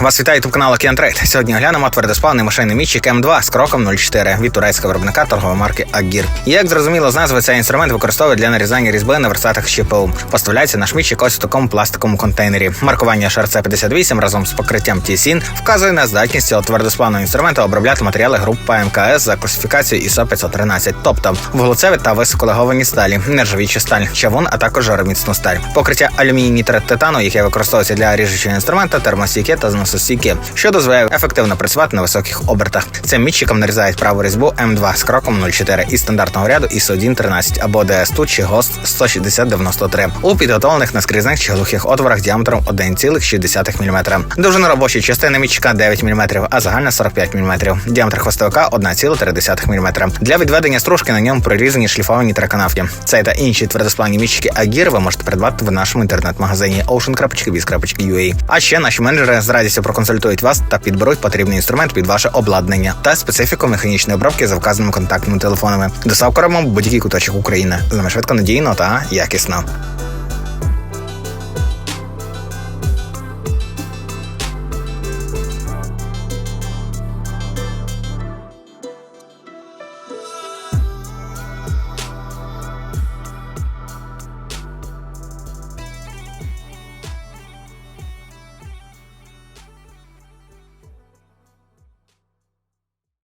Вас вітає ютуб канал Океан Трейд. Сьогодні оглянемо твердосплавний машинний мітчик М2 з кроком 0,4 від турецького виробника торгової марки Агір. Як зрозуміло з назви, цей інструмент використовують для нарізання різьби на верстатах ЩПУ. Поставляється наш мітчик ось в такому пластиковому контейнері. Маркування HRC 58 разом з покриттям TSIN вказує на здатність цього твердосплавного інструменту обробляти матеріали групи МКС за класифікацією ISO 513, тобто вуглецеві та високолеговані сталі, нержавічі сталь, чавун, а також жароміцну сталь. Покриття алюміній нітрат титану, яке використовується для ріжучого інструмента, термостійке та зносостійке, що дозволяє ефективно працювати на високих обертах. Цим мітчиком нарізають праву різьбу М2 з кроком 0,4 із стандартного ряду ISO 113 або DS2 чи GOST 16093 у підготовлених наскрізних чи глухих отворах діаметром 1,6 мм. Довжина робочої частини мітчика 9 мм, а загальна 45 мм. Діаметр хвостовика 1,3 мм. Для відведення стружки на ньому прорізані шліфовані траканавки. Цей та інші твердосплавні мітчики Агір ви можете придбати в нашому інтернет-магазині ocean.biz.ua. А ще наші менеджери з радістю проконсультують вас та підберуть потрібний інструмент під ваше обладнання та специфіку механічної обробки за вказаними контактними телефонами. Доставка робимо будь-який куточок України. З нами швидко надійно та якісно.